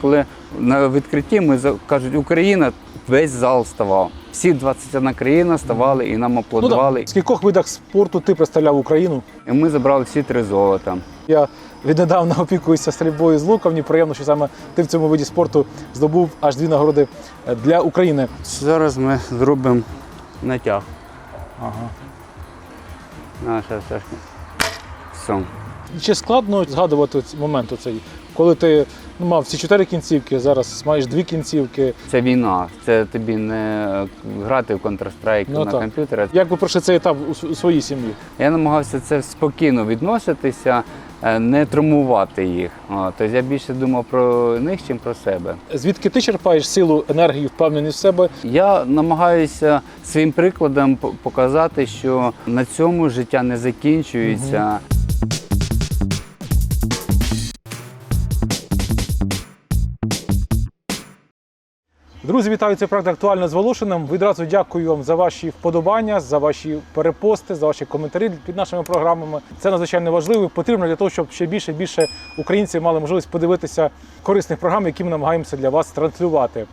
коли на відкритті ми кажуть Україна, весь зал ставав. Всі 21 країна ставали і нам Ну, аплодували. да. В скількох видах спорту ти представляв Україну? І ми забрали всі три золота. Я віднедавна опікуюся стрільбою з лука. Мені приємно, що саме ти в цьому виді спорту здобув аж дві нагороди е, для України. Зараз ми зробимо натяг. Ага. А, щас, щас. Все. Чи складно згадувати момент оцей, коли ти ну, мав ці чотири кінцівки, зараз маєш дві кінцівки. Це війна. Це тобі не грати в Counter-Strike Ну, на так. комп'ютері. Як ви пройшли цей етап у, у своїй сім'ї? Я намагався це спокійно відноситися, е, не травмувати їх. Тобто я більше думав про них, ніж про себе. Звідки ти черпаєш силу, енергію, впевненість в себе? Я намагаюся своїм прикладом показати, що на цьому життя не закінчується. Друзі, вітаю! Це проект актуально з Волошиним. Відразу дякую вам за ваші вподобання, за ваші перепости, за ваші коментарі під нашими програмами. Це надзвичайно важливо і потрібно для того, щоб ще більше і більше українців мали можливість подивитися корисних програм, які ми намагаємося для вас транслювати.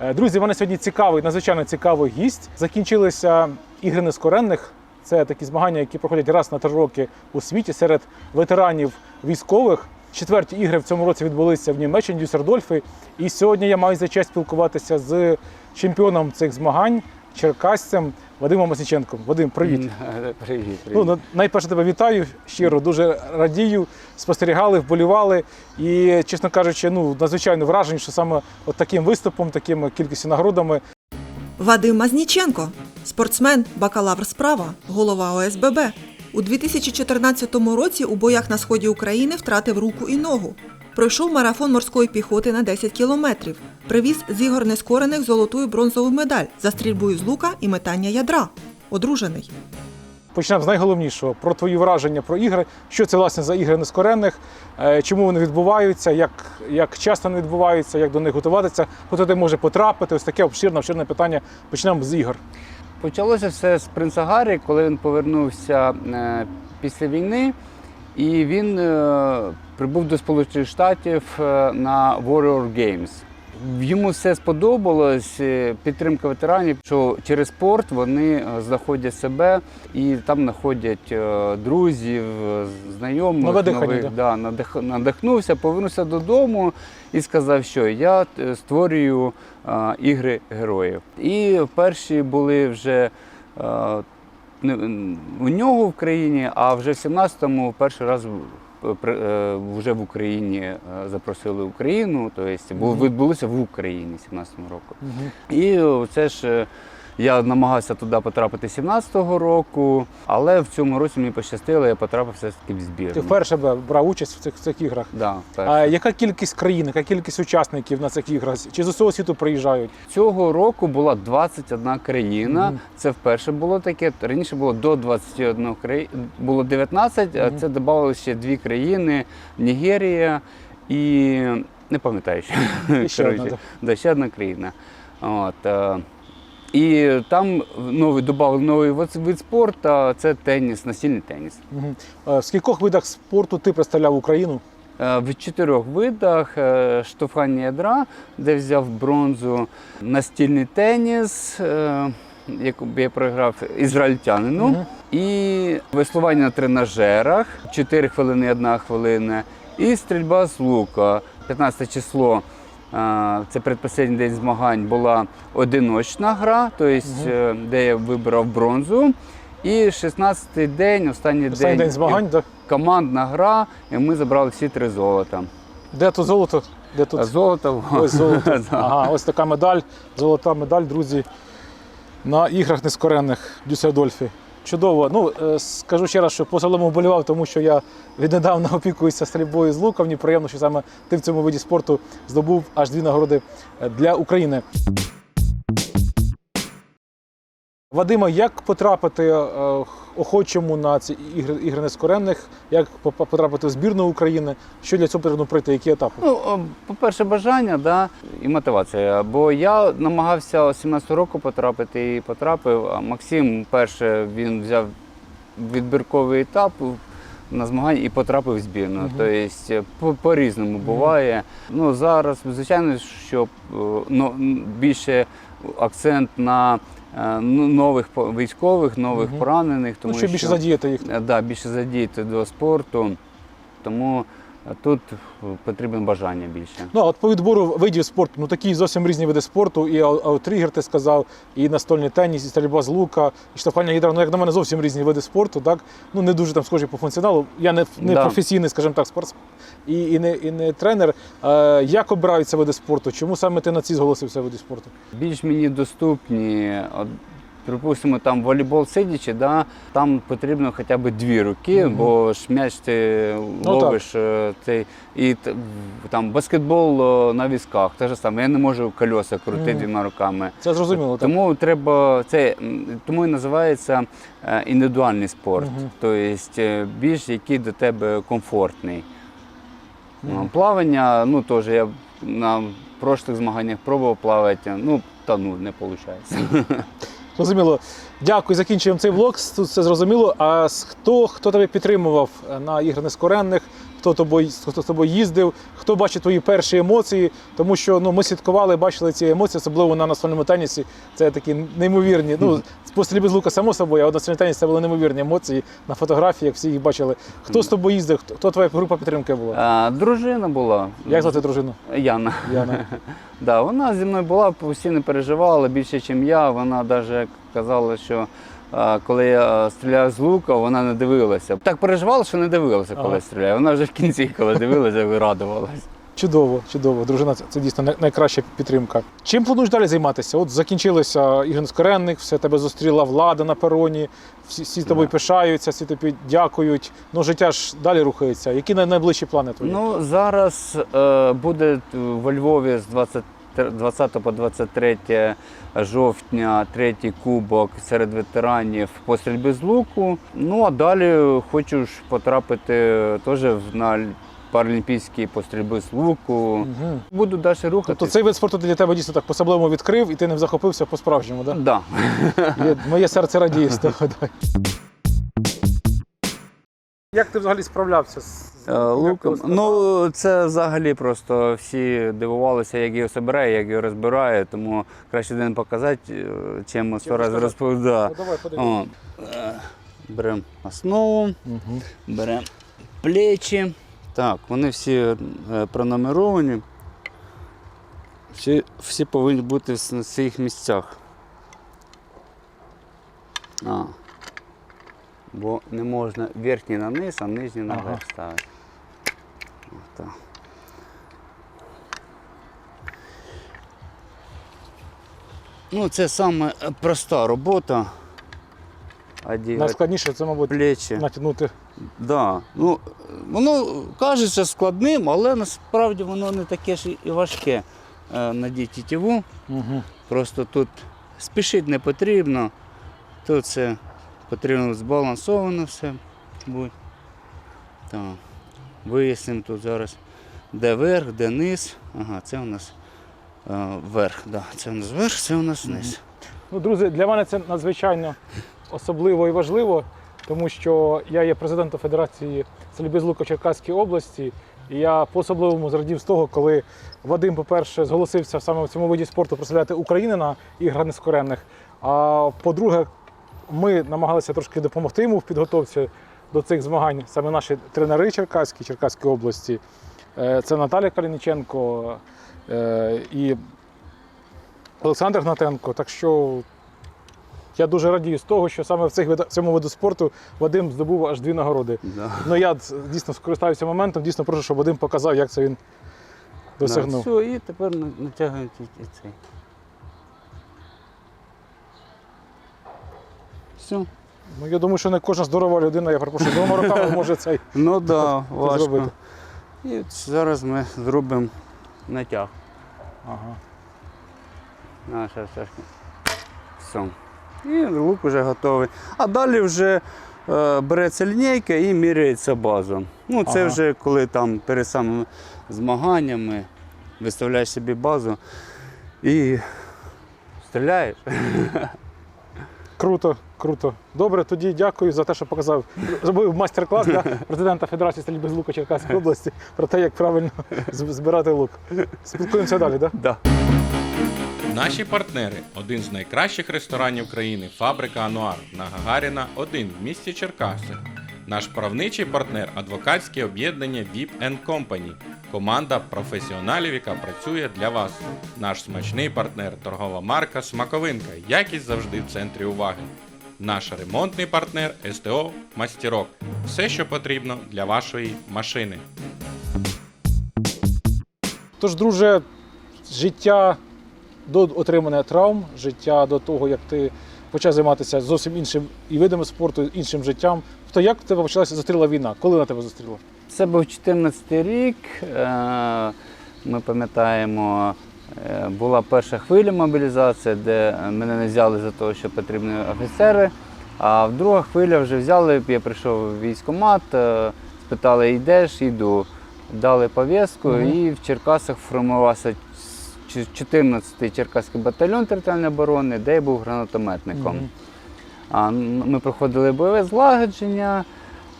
Е, Друзі, в мене сьогодні цікавий, надзвичайно цікавий гість. Закінчилися ігри нескоренних. Це такі змагання, які проходять раз на три роки у світі серед ветеранів військових. Четверті ігри в цьому році відбулися в Німеччині, Дюссердольфі. І сьогодні я маю за честь спілкуватися з чемпіоном цих змагань, черкасцем Вадимом Масніченком. Вадим, привіт. Привіт, привіт. Ну, найперше тебе вітаю щиро, дуже радію. Спостерігали, вболівали. І, чесно кажучи, ну надзвичайно вражені, що саме от таким виступом, такими кількістю нагородами Вадим Мазніченко, спортсмен, бакалавр справа, голова ОСББ. У 2014 році у боях на сході України втратив руку і ногу. Пройшов марафон морської піхоти на 10 кілометрів. Привіз з ігор нескорених золоту і бронзову медаль за стрільбою з лука і метання ядра. Одружений. Почнемо з найголовнішого про твої враження про ігри. Що це власне за ігри нескоренних, е, чому вони відбуваються, як, як часто вони відбуваються, як до них готуватися, хто туди може потрапити. Ось таке обширне, обширне питання. Почнемо з ігор. Почалося все з принца Гаррі, коли він повернувся е, після війни, і він е, прибув до Сполучених Штатів е, на Warrior Games. Йому все сподобалось, підтримка ветеранів, що через спорт вони знаходять себе і там знаходять друзів, знайомих. Нове дихання, нових, да, надих- надихнувся, повернувся додому і сказав, що я створюю ігри героїв. І перші були вже не- у нього в країні, а вже в 17-му перший раз е, вже в Україні е, запросили Україну, тобто відбулося в Україні 17-му року. І це ж е, я намагався туди потрапити 17-го року, але в цьому році мені пощастило, я потрапив все ж таки в збірну. Ти вперше брав участь в цих, в цих іграх. Да, перше. А яка кількість країн, яка кількість учасників на цих іграх? Чи з усього світу приїжджають? Цього року була 21 країна. Мгм. Це вперше було таке. Раніше було до 21 країн, було 19, а це додали ще дві країни: Нігерія і не пам'ятаю. І ще ще одна країна. От, е, і там новий додали новий вид спорту це теніс, настільний теніс. В скількох видах спорту ти представляв Україну? Е, В чотирьох видах е, штовхання ядра, де взяв бронзу, настільний теніс, е, яку я програв ізраїльтянину, Мгм. і веслування на тренажерах 4 хвилини, 1 хвилина, і стрільба з лука. 15 число. Це передпоследній день змагань була одиночна гра, тобто, е, де я вибрав бронзу. І 16-й день, останній Останній день змагань, так? командна гра, і ми забрали всі три золота. Де тут золото? Де тут Золото. ось золото? Да. Ага, ось така медаль, золота медаль, друзі, на іграх нескоренних в Дюссельдольфі. Чудово. Ну, е, скажу ще раз, що по солому вболівав, тому що я віднедавна опікуюся стрільбою з лука. Мені приємно, що саме ти в цьому виді спорту здобув аж дві нагороди е, для України. Вадима, як потрапити е, охочому на ці ігри, ігри нескоренних, як потрапити в збірну України? Що для цього потрібно пройти? Які етапи? Ну, по-перше, бажання да, і мотивація. Бо я намагався 17 року потрапити і потрапив. А Максим перше він взяв відбірковий етап, на змагання і потрапив в збірну. Тобто по- по-різному буває. Ну, зараз, звичайно, що е, ну, більше акцент на е, нових військових, нових угу. поранених, тому ну, щоб більше задіяти їх. Так, Да, більше задіяти до спорту. Тому е, тут е, потрібно бажання більше. Ну, а от по відбору видів спорту, ну такі зовсім різні види спорту, і ау- аутригер, ти сказав, і настольний теніс, і стрільба з лука, і штовхання гідра. Ну, як на мене, зовсім різні види спорту, так? Ну, не дуже там схожі по функціоналу. Я не, не Да. професійний, скажімо так, спортсмен і, і, не, і не тренер. Е, як обираються види спорту? Чому саме ти на ці зголосився види спорту? Більш мені доступні. Припустимо, там волейбол сидячи, да, там потрібно хоча б дві руки, Мгм. бо ж м'яч ти Ну, ловиш е, цей. І там баскетбол на візках, те ж саме. Я не можу колеса крутити Мгм. двома руками. Це зрозуміло. так? Тому треба це тому і називається е, індивідуальний спорт, Мгм. тобто більш який до тебе комфортний. Ну, Плавання, ну теж я на прошлих змаганнях пробував плавати, ну та ну не виходить. Зрозуміло. Дякую, закінчуємо цей влог. Тут все зрозуміло. А хто, хто тебе підтримував е, на ігри нескоренних? Хто тобою, хто з тобою їздив, хто бачить твої перші емоції, тому що ну, ми слідкували, бачили ці емоції, особливо на настольному тенісі. Це такі неймовірні. Ну, по стрільбі з лука, само собою, а от настольний теніс це були неймовірні емоції на фотографії, як всі їх бачили. Хто з тобою їздив, хто, хто твоя група підтримки була? А, дружина була. Як звати дружину? Яна. Яна. Да, вона зі мною була, постійно переживала більше, ніж я. Вона навіть казала, що коли я стріляю з лука, вона не дивилася. Так переживала, що не дивилася, коли Ага. стріляю. Вона вже в кінці, коли дивилася, радувалась. Чудово, чудово. Дружина, це, це дійсно най- найкраща підтримка. Чим плануєш далі займатися? От закінчилися ігри скоренних, все тебе зустріла влада на пероні, всі, всі тобою Да. пишаються, всі тобі дякують. Ну, життя ж далі рухається. Які най- найближчі плани твої? Ну, зараз е, буде во Львові з 20, 20 по 23 жовтня третій кубок серед ветеранів по стрільбі з луку. Ну а далі хочу ж потрапити теж на паралімпійські по стрільбі з луку. Угу. Буду далі рухатися. Тобто цей вид спорту для тебе дійсно так по-особливому відкрив, і ти ним захопився по-справжньому, так? Да. Є- Моє серце радіє з того. Як ти взагалі справлявся з Е, Луком. Ну, це взагалі просто всі дивувалися, як його собирає, як його розбирає, тому краще один показати, е, чим сто разів розповідати. Ну, давай подивимось. Беремо основу, Угу. беремо плечі. Так, вони всі е, пронумеровані. Всі, всі повинні бути на своїх місцях. А. Бо не можна верхній на низ, а нижній на Ага. верх ставити. Отак. Ну, це саме проста робота. Одягати Найскладніше це, мабуть, плечі. натягнути. Да. Ну, воно кажеться складним, але насправді воно не таке ж і важке е, надіти тітиву. Угу. Просто тут спішити не потрібно. Тут все потрібно збалансовано все будь. Так. Вияснимо тут зараз, де верх, де низ. Ага, це у нас е, верх. Да. Це у нас верх, це у нас низ. Ну, друзі, для мене це надзвичайно особливо і важливо, тому що я є президентом Федерації стрільби з лука Черкаської області. І я по-особливому зрадів з того, коли Вадим, по-перше, зголосився саме в цьому виді спорту представляти Україну на іграх нескоренних. А по-друге, ми намагалися трошки допомогти йому в підготовці до цих змагань. Саме наші тренери Черкаські, Черкаської області. Е, Це Наталя Калініченко е, і Олександр Гнатенко. Так що я дуже радію з того, що саме в цих цьому виду спорту Вадим здобув аж дві нагороди. Да. Ну я дійсно скористаюся моментом, дійсно прошу, щоб Вадим показав, як це він досягнув. Да, все, і тепер на- натягуємо ті- ті- цей. Все. Ну я думаю, що не кожна здорова людина, я перепрошую, двома руками може цей. Ну так, да, важко. зробити. І зараз ми зробимо натяг. Ага. На, ще, ще. Все. І лук вже готовий. А далі вже е, береться лінійка і міряється база. Ну, це Ага. вже коли там перед самими змаганнями виставляєш собі базу і стріляєш. Круто, круто. Добре, тоді дякую за те, що показав. Зробив майстер-клас для президента Федерації стрільби з лука Черкаської області про те, як правильно збирати лук. Спілкуємося далі, так? Да. Наші партнери один з найкращих ресторанів країни Фабрика Ануар на Гагаріна 1 в місті Черкаси. Наш правничий партнер адвокатське об'єднання VIP Company. Команда професіоналів, яка працює для вас. Наш смачний партнер торгова марка Смаковинка. Якість завжди в центрі уваги. Наш ремонтний партнер СТО Мастерок. Все, що потрібно для вашої машини. Тож, друже, життя до отримання травм, життя до того, як ти почав займатися зовсім іншим і видами спорту, іншим життям. То як в тебе почалася зустріла війна? Коли вона тебе зустріла? Це був 14 рік. е, Ми пам'ятаємо, е, була перша хвиля мобілізації, де мене не взяли за те, що потрібні офіцери. А в друга хвиля вже взяли, я прийшов в військкомат, е, спитали, йдеш, йду. Дали пов'язку Мгм. і в Черкасах формувався 14-й Черкаський батальйон територіальної оборони, де я був гранатометником. Мгм. А, Ми проходили бойове злагодження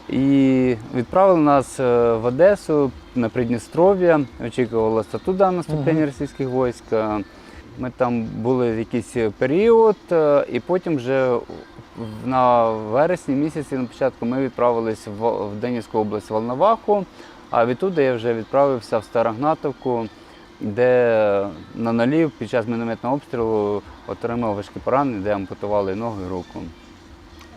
і відправили нас е, в Одесу на Придністров'я. Очікувало статут да, наступлення російських військ. Ми там були якийсь період, е, і потім вже на вересні місяці на початку ми відправились в, в Денівську область Волноваху, а відтуди я вже відправився в Старогнатовку, де на нулі під час мінометного обстрілу отримав важкі поранення, де ампутували ногу і руку.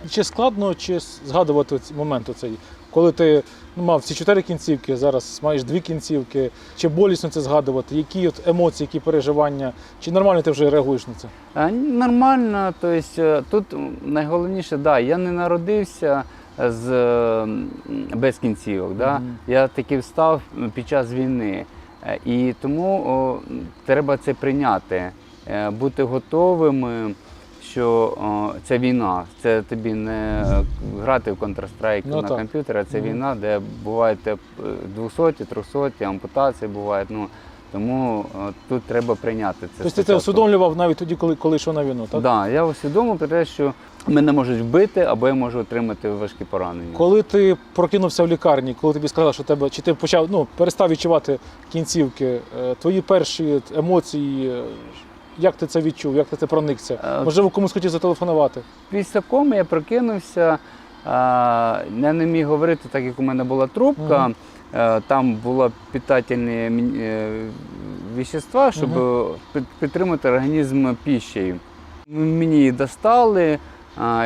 Чи складно чи згадувати момент оцей, коли ти ну, мав ці чотири кінцівки, зараз маєш дві кінцівки, чи болісно це згадувати? Які от емоції, які переживання, чи нормально ти вже реагуєш на це? А, Нормально, тобто тут найголовніше, да, я не народився з, без кінцівок. Да? Мгм. Я таки встав під час війни. Е, І тому о, треба це прийняти, е, бути готовим, е, що о, це війна, це тобі не грати в Counter-Strike Ну, на так. комп'ютері, а це Мгм. війна, де бувають е, 200, 300, ампутації бувають. Ну, тому о, тут треба прийняти це. Тобто ти це усвідомлював навіть тоді, коли, коли йшов на війну, так? Так, да, я усвідомив про те, що мене можуть вбити, або я можу отримати важкі поранення. Коли ти прокинувся в лікарні, коли тобі сказали, що тебе, чи ти почав, ну, перестав відчувати кінцівки, е, твої перші емоції, е, як ти це відчув, як ти це проникся? Е, Можливо, комусь хотів зателефонувати? Після коми я прокинувся, я не міг говорити, так як у мене була трубка. Е, Там були питательні е, вещества, щоб під- підтримати організм пішею. М- Мені її достали.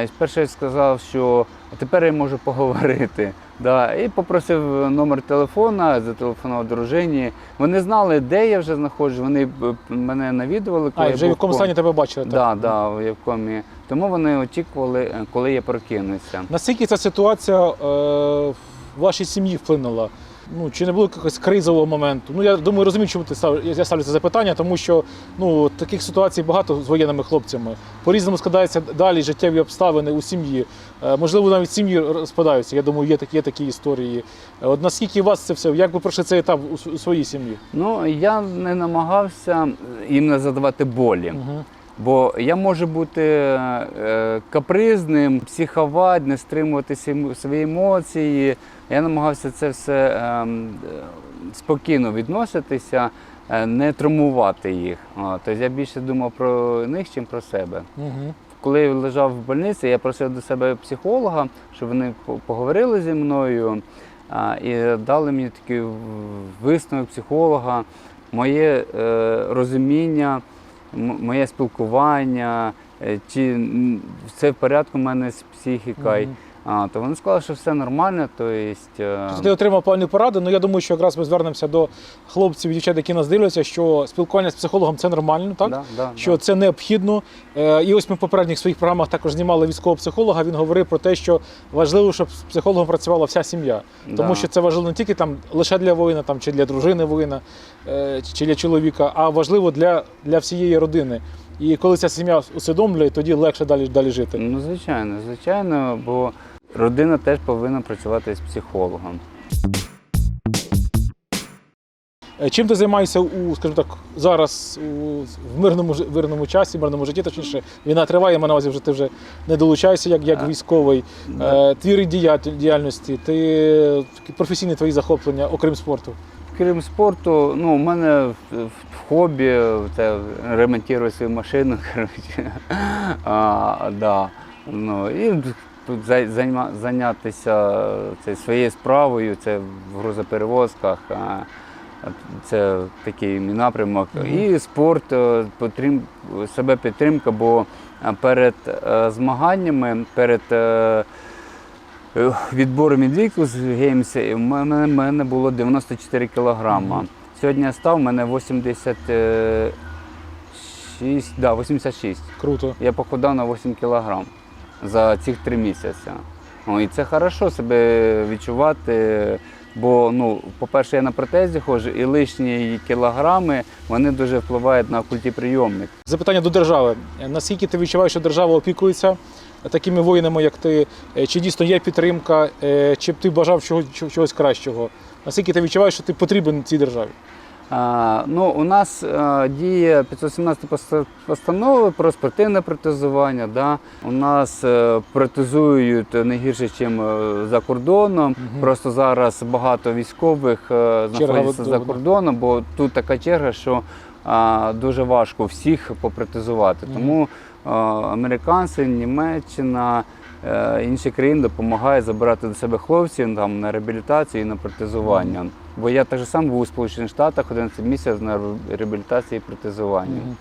І спершу я сказав, що тепер я можу поговорити. Да, і попросив номер телефона, зателефонував дружині. Вони знали, де я вже знаходжусь, вони мене навідували, коли А, вже в був в якому стані тебе бачили? так? Да, да, в якому. Тому вони очікували, е, коли я прокинуся. Наскільки ця ситуація е, в вашій сім'ї вплинула? Ну, чи не було якогось кризового моменту? Ну, я думаю, розумію, чому ти став, я ставлю це запитання, тому що ну, таких ситуацій багато з воєнними хлопцями. По-різному складаються далі життєві обставини у сім'ї. Е, можливо, навіть сім'ї розпадаються. Я думаю, є такі, є такі історії. Е, От наскільки у вас це все, як ви пройшли цей етап у, у своїй сім'ї? Ну, я не намагався їм не задавати болі. Угу. Бо я можу бути е, капризним, психувати, не стримувати свої емоції. Я намагався це все ем, спокійно відноситися, е, не травмувати їх. Тобто я більше думав про них, ніж про себе. Угу. Коли я лежав в больниці, я просив до себе психолога, щоб вони по- поговорили зі мною і дали мені такий висновок психолога, моє е, розуміння, моє спілкування, е, чи все в порядку в мене з психікою. Мгм. А, то вони сказали, що все нормально, то есть, е, Тобто ти отримав певні поради, ну я думаю, що якраз ми звернемося до хлопців і дівчат, які нас дивляться, що спілкування з психологом це нормально, так? да, да, що да. це необхідно. Е, І ось ми в попередніх своїх програмах також знімали військового психолога. Він говорив про те, що важливо, щоб з психологом працювала вся сім'я. Тому Да. що це важливо не тільки там лише для воїна, там чи для дружини воїна, е, чи для чоловіка, а важливо для, для всієї родини. І коли ця сім'я усвідомлює, тоді легше далі, далі жити. Ну, звичайно, звичайно, бо родина теж повинна працювати з психологом. Е, Чим ти займаєшся у, скажімо так, зараз у в мирному мирному часі, мирному житті, точніше, війна триває, мене увазі вже ти вже не долучаєшся як, як військовий. да. Е, Твій діяльності, ти такі професійні твої захоплення, окрім спорту. Крім спорту, ну, у мене в, в хобі це ремонтую свою машину. Коротше. А, да. ну, і тут зайнятися це, своєю справою, це в грузоперевозках. А, це такий мій напрямок. І спорт, е, потрім, себе підтримка, бо е, перед е, змаганнями, перед е, Е, відбором Invictus Games в мене, в мене було 94 кілограма. Сьогодні я став, в мене 86, да, 86. Круто. Я похудав на 8 кілограм за ці три місяці. О, і це хорошо себе відчувати, бо, ну, по-перше, я на протезі ходжу, і лишні кілограми вони дуже впливають на культіприйомник. Запитання до держави. Наскільки ти відчуваєш, що держава опікується такими воїнами, як ти? Е, Чи дійсно є підтримка, е, чи б ти бажав чогось кращого? Наскільки ти відчуваєш, що ти потрібен цій державі? Ну, у нас діє 517 поста- постанова про спортивне протезування. Да? У нас е, протезують не гірше, ніж за кордоном. Мгм. Просто зараз багато військових е, знаходяться за кордоном, бо тут така черга, що дуже важко всіх попротезувати. Мгм. Тому американці, Німеччина. е, Інші країни допомагають забирати до себе хлопців там, на реабілітацію і на протезування. Бо я так же сам був у Сполучених Штатах 11 місяців на реабілітації і протезуванні. Мгм.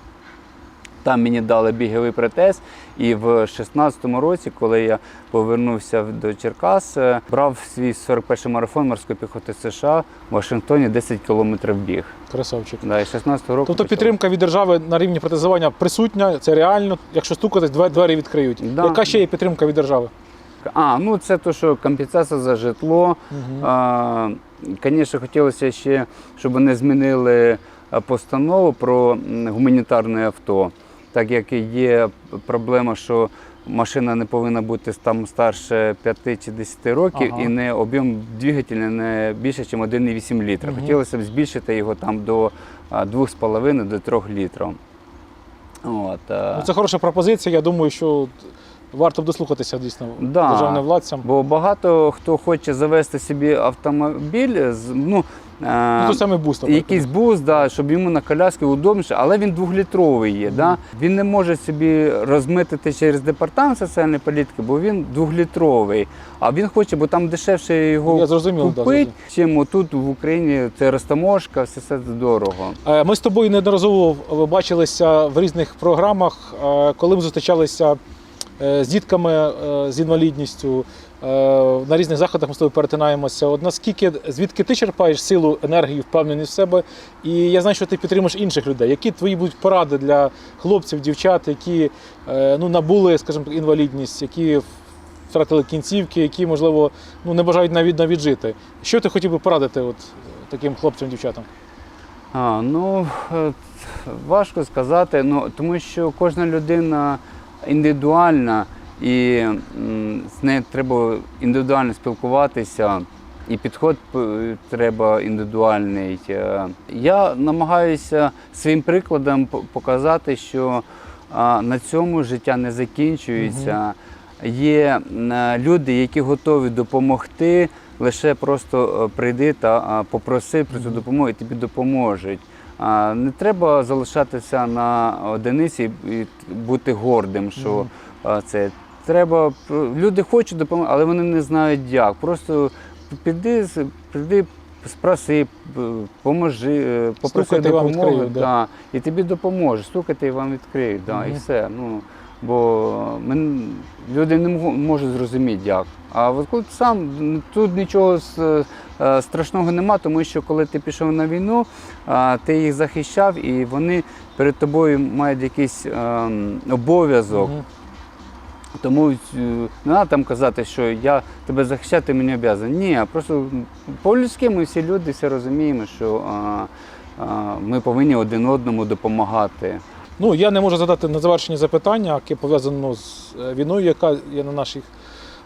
Там мені дали біговий протез, і в 16-му році, коли я повернувся до Черкас, е, брав свій 41-й марафон морської піхоти США в Вашингтоні 10 кілометрів біг. Красавчик. Да, і 16-го року. Тобто почав. підтримка від держави на рівні протезування присутня, це реально. Якщо стукатись, двері відкриють. Да. Яка ще є підтримка від держави? А, ну це то, що компенсація за житло. А, Звісно, хотілося ще, щоб вони змінили постанову про гуманітарне авто, так як є проблема, що машина не повинна бути там старше 5 чи 10 років Ага. і не об'єм двигателя не більше, ніж 1,8 літра. Мгм. Хотілося б збільшити його там до 2,5 до 3 літрів. От. Ну, це хороша пропозиція. Я думаю, що варто б дослухатися дійсно Да. державним владцям. Бо багато хто хоче завести собі автомобіль, з- ну, е, Ну, самий буст. якийсь бус, да, щоб йому на коляски удобніше, але він двохлітровий є. Да? Він не може собі розмитити через департамент соціальної політики, бо він двохлітровий. А він хоче, бо там дешевше його Я зрозумів, да, купити, чим тут в Україні це розтаможка, все це дорого. Е, Ми з тобою неодноразово е, бачилися в різних програмах, коли ми зустрічалися з дітками е, з інвалідністю. е, На різних заходах ми з тобою перетинаємося. От наскільки звідки ти черпаєш силу, енергію, впевненість в себе? І я знаю, що ти підтримуєш інших людей. Які твої будуть поради для хлопців, дівчат, які е, ну, набули, скажімо інвалідність, які втратили кінцівки, які, можливо, ну, не бажають навіть навіть жити? Що ти хотів би порадити от, таким хлопцям, дівчатам? А, ну, е, важко сказати, ну, тому що кожна людина індивідуальна і з нею треба індивідуально спілкуватися, і підход треба індивідуальний. Е, Я намагаюся своїм прикладом показати, що на цьому життя не закінчується. Є е, люди, які готові допомогти. Лише просто е, прийди та попроси про цю допомогу, і тобі допоможуть. А, Не треба залишатися на одиниці і бути гордим, що це треба. Люди хочуть допомогти, але вони не знають як. Просто піди, прийди, спроси, поможи, е, попроси допомоги, да. да, і тобі допоможуть. Стукати і вам відкриють. Да, І все. Ну, бо люди не можуть зрозуміти як. А ти сам тут нічого е, страшного нема, тому що коли ти пішов на війну, ти їх захищав, і вони перед тобою мають якийсь ем, обов'язок. Тому е, не треба там казати, що я тебе захищаю, ти мені обов'язаний. Ні, просто по-людськи ми всі люди всі розуміємо, що а, а, ми повинні один одному допомагати. Ну, я не можу задати на завершення запитання, яке пов'язано з е, війною, яка є на нашій,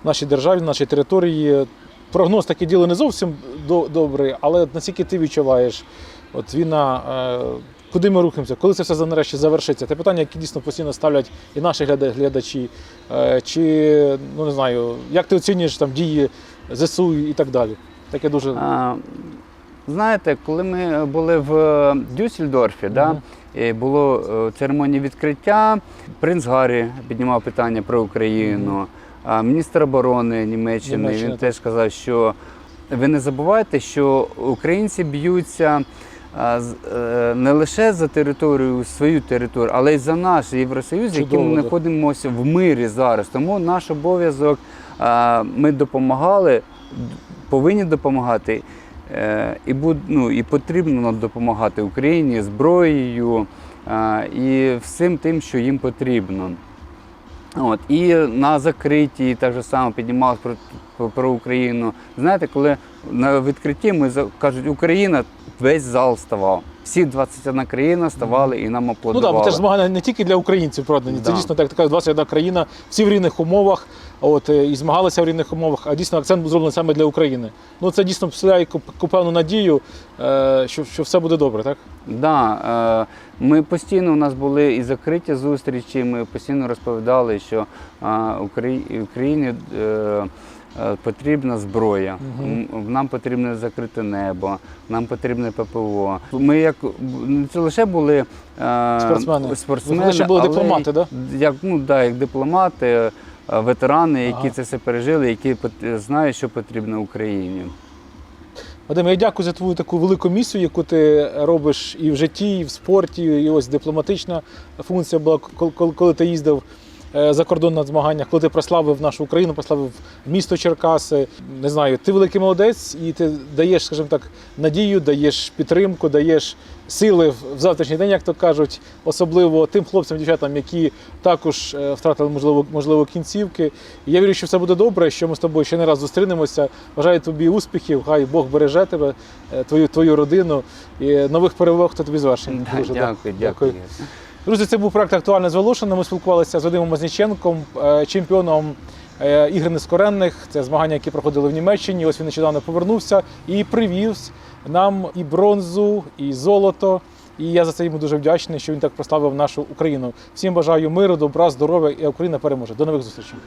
нашій державі, на нашій території. Прогноз таке діло не зовсім до- добрий, але наскільки ти відчуваєш, От війна, е, куди ми рухаємося, коли це все нарешті завершиться? Це питання, які дійсно постійно ставлять і наші глядачі. Е, Чи ну не знаю, як ти оцінюєш там дії ЗСУ і так далі? Таке дуже А, знаєте, коли ми були в Дюссельдорфі, да, Мгм. і було е, церемонія відкриття, принц Гаррі піднімав питання про Україну, а міністр оборони Німеччини, Німеччини, він теж сказав, що ви не забувайте, що українці б'ються. е, Не лише за територію, свою територію, але й за наш Євросоюз, яким ми да. знаходимося в мирі зараз. Тому наш обов'язок ми допомагали, повинні допомагати. Е, І, буд, ну, і потрібно нам допомагати Україні зброєю а, і всім тим, що їм потрібно. От. І на закритті так же само піднімалось про, про, про Україну. Знаєте, коли на відкритті ми кажуть Україна, весь зал ставав. Всі 21 країна ставали і нам Ну так, бо це ж змагання не тільки для українців продані. Це дійсно так, така 21 країна, всі в рівних умовах, от, е, і змагалися в рівних умовах, а дійсно акцент був зроблений саме для України. Ну це дійсно вселяє яку- яку певну надію, е, що, що все буде добре, так? Да, е, ми постійно у нас були і закриті зустрічі. Ми постійно розповідали, що Україні потрібна зброя. М, Нам потрібне закрите небо, нам потрібне ППО. Ми як не це лише були е, Спортсмени. спортсмени Ви ще були але дипломати, да? Як ну да, як дипломати, ветерани, які Ага. це все пережили, які знають, що потрібно Україні. Вадим, я дякую за твою таку велику місію, яку ти робиш і в житті, і в спорті, і ось дипломатична функція була, коли ти їздив е, за кордон на змаганнях, коли ти прославив нашу Україну, прославив місто Черкаси. Не знаю, ти великий молодець, і ти даєш, скажімо так, надію, даєш підтримку, даєш сили в завтрашній день, як то кажуть, особливо тим хлопцям, дівчатам, які також е, втратили можливо, можливо кінцівки. І я вірю, що все буде добре, що ми з тобою ще не раз зустрінемося. Бажаю тобі успіхів, хай Бог береже тебе, е, твою, твою родину і нових перемог та тобі звершень. Да, Дуже дякую, дякую. Друзі, це був проект Актуальне з Волошина. Ми спілкувалися з Вадимом Мазніченком, е, чемпіоном е, ігри нескоренних. Це змагання, які проходили в Німеччині. Ось він нещодавно повернувся і привів нам і бронзу, і золото. І я за це йому дуже вдячний, що він так прославив нашу Україну. Всім бажаю миру, добра, здоров'я і Україна переможе. До нових зустрічей.